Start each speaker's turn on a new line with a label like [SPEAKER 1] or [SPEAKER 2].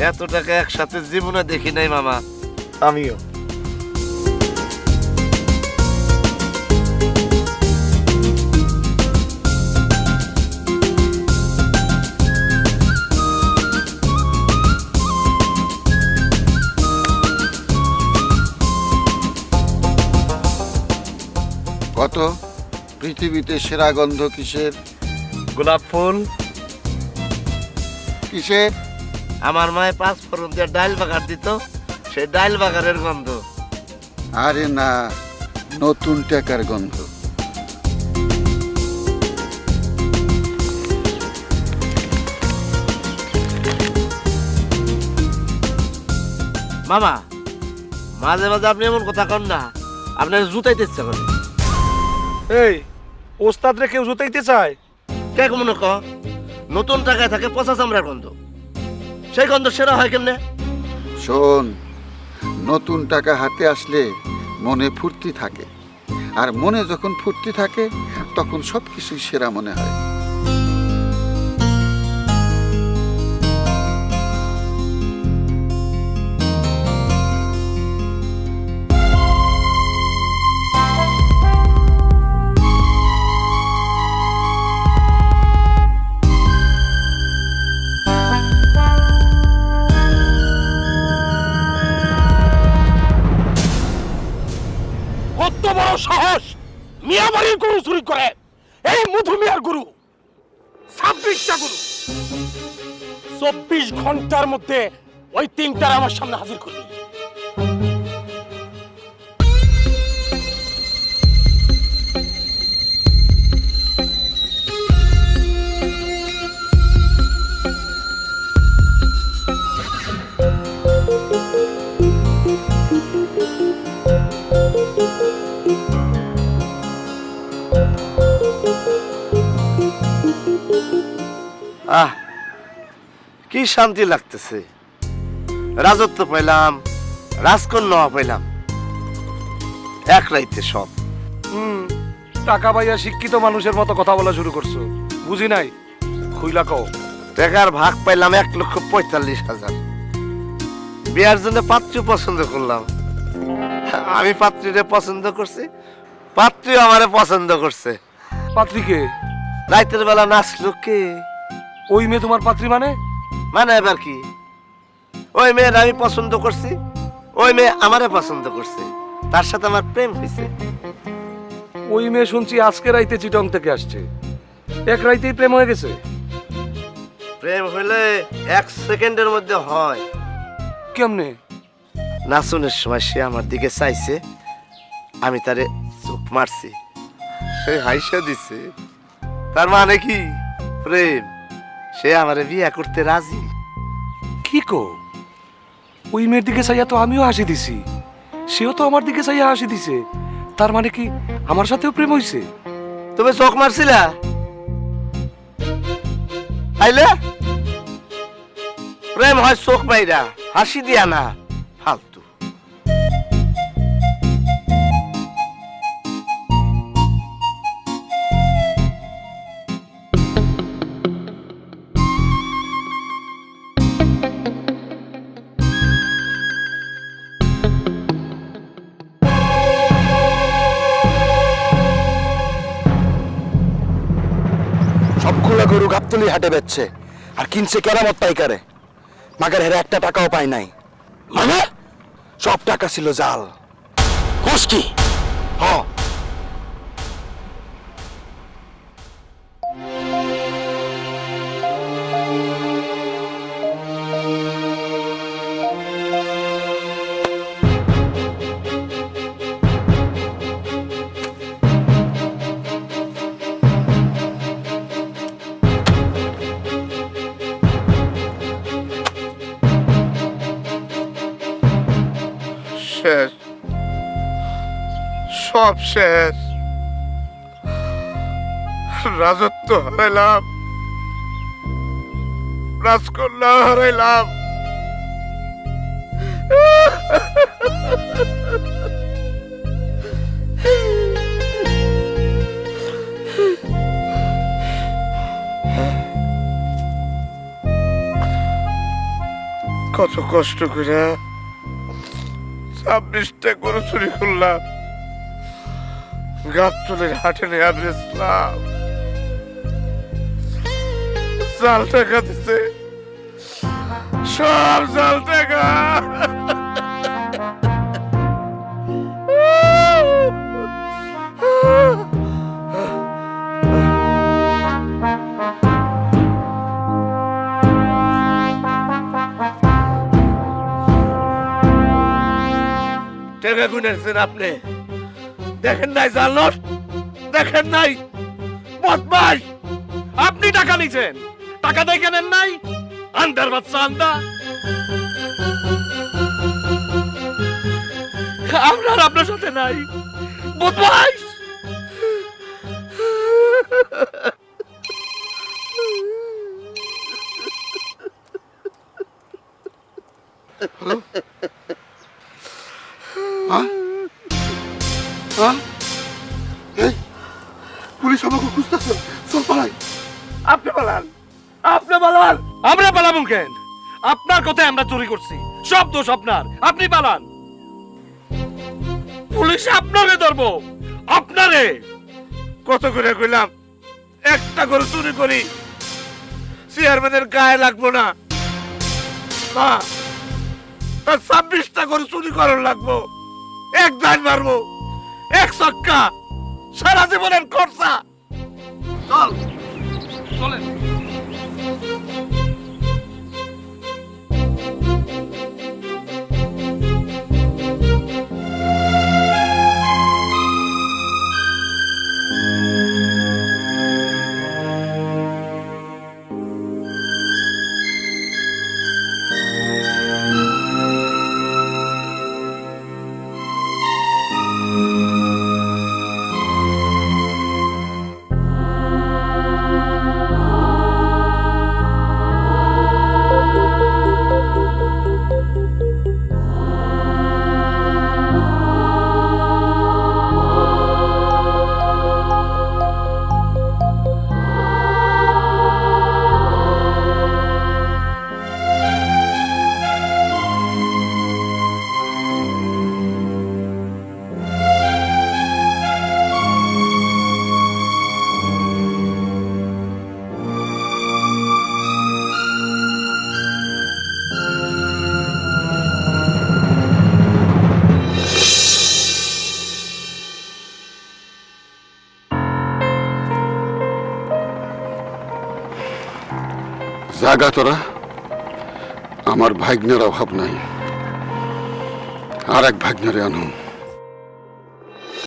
[SPEAKER 1] এত টাকা একসাথে জীবনে দেখি নাই মামা।
[SPEAKER 2] আমিও।
[SPEAKER 3] কত? পৃথিবীতে সেরা গন্ধ কিসের?
[SPEAKER 1] গোলাপ ফুল।
[SPEAKER 3] কিসের?
[SPEAKER 1] আমার মায়ের পাঁচ ফোরন দিয়ে ডাইল বাগার দিত সেই ডাইল বাগারের গন্ধ।
[SPEAKER 3] আরে না নতুন টাকার গন্ধ।
[SPEAKER 1] মামা মাঝে মাঝে আপনি এমন কথা কন না আপনার জুতাইতে ইচ্ছা করে।
[SPEAKER 2] এই ওস্তাদ রে কেউ জুতাইতে চায়?
[SPEAKER 1] কে মনে ক নতুন টাকায় থাকে পচা চামড়ার গন্ধ। সেই গন্ধ সেরা হয় কেমনে?
[SPEAKER 3] শোন, নতুন টাকা হাতে আসলে মনে ফুর্তি থাকে। আর মনে যখন ফুর্তি থাকে, তখন সব কিছুই সেরা মনে হয়।
[SPEAKER 2] কত বড় সাহস মিয়াবাড়ির গরু চুরি করে। এই মধু মিয়ার গরু, ছাব্বিশটা গরু। চব্বিশ ঘণ্টার মধ্যে ওই তিনটার আমার সামনে হাজির করবি
[SPEAKER 1] কি শান্তি লাগতেছে? রাজত্ব পাইলাম রাজকন্যা পাইলাম। এক রাইতে সব।
[SPEAKER 2] হুম টাকা পাইয়া শিক্ষিত মানুষের মতো কথা বলা শুরু করছ। বুঝি নাই? খুইলা কও।
[SPEAKER 1] টাকার ভাগ পাইলাম এক লক্ষ পঁয়তাল্লিশ হাজার। বিয়ার জন্য পাত্রী পছন্দ করলাম। আমি পাত্রীরে পছন্দ করছি পাত্রী আমারে পছন্দ করছে।
[SPEAKER 2] পাত্রীকে
[SPEAKER 1] রাইতের বেলা নাচলো কে?
[SPEAKER 2] ওই মেয়ে তোমার পাত্রী মানে?
[SPEAKER 1] মানে এবার কি? ওই মেয়ের আমি পছন্দ করছি ওই মেয়ে আমারে পছন্দ করছে তার সাথে আমার প্রেম হয়েছে
[SPEAKER 2] ওই মেয়ে শুনছি আজকে রাইতে চিটং থেকে আসছে। এক রাইতেই প্রেম হয়ে গেছে?
[SPEAKER 1] প্রেম হইলে এক সেকেন্ডের মধ্যে হয়।
[SPEAKER 2] কেমনে?
[SPEAKER 1] নাচনের সময় সে আমার দিকে চাইছে আমি তারে চোখ মারছি। সে হাইসা দিছে। তার মানে কি? প্রেম। সে আমারে বিয়ে করতে রাজি।
[SPEAKER 2] কি কো? ওই মেয়ের দিকে চাইয়া তো আমিও হাসি দিছি। সেও তো আমার দিকে চাইয়া হাসি দিছে। তার মানে কি আমার সাথেও প্রেম হইছে?
[SPEAKER 1] তুমি চোখ মারছিলা? আইলে? প্রেম হয় চোখ মাইরা হাসি দিয়া না।
[SPEAKER 4] সবগুলো গরু গাবতলি হাটে বেচছে। আর কিনছে কেরামত পাইকারে। মাগার হেরে একটা টাকাও পায় নাই। মানে? সব টাকা ছিল জাল। মুশকি হ।
[SPEAKER 1] সব শেষ রাজত্ব হারাইলাম রাজকন্যা হারাইলাম। কত কষ্ট করে ছাব্বিশটা গরু চুরি করলাম। গাবতলের হাটে নিয়ে বেচলাম জাল টাকা দিছে। সব জাল টাকা। টাকা গুনেছেন আপনি? দেখেন নাই নোট দেখেন নাই। বদমাস
[SPEAKER 2] আপনি টাকা নিছেন। টাকা দেখে নেন নাই আন্দার বাচ্চা আন্দা আমরা আপনার সাথে নাই। বদমাইশ
[SPEAKER 3] হ্যাঁ এই পুলিশ আমাকে খুঁজতেছে। চল পালাই।
[SPEAKER 1] আপনি বলান আপনি বলান
[SPEAKER 2] আমরা পালাবো কেন? আপনার কথায় আমরা চুরি করছি। সব দোষ আপনার। আপনি পালান। পুলিশ আপনাকে ধরবো। আপনারে।
[SPEAKER 1] কত করে কইলাম? একটা করে চুরি করি। চেয়ারম্যানের গায়ে লাগবো না। না ছাব্বিশটা করে চুরি করার লাগবো। এক ধান মারবো। এক চক্কা সারা জীবনের খরচা। চল।
[SPEAKER 2] চলেন।
[SPEAKER 3] জাগা তোরা। আমার ভাগ্নের অভাব নাই। আর এক ভাগ্নের আনুন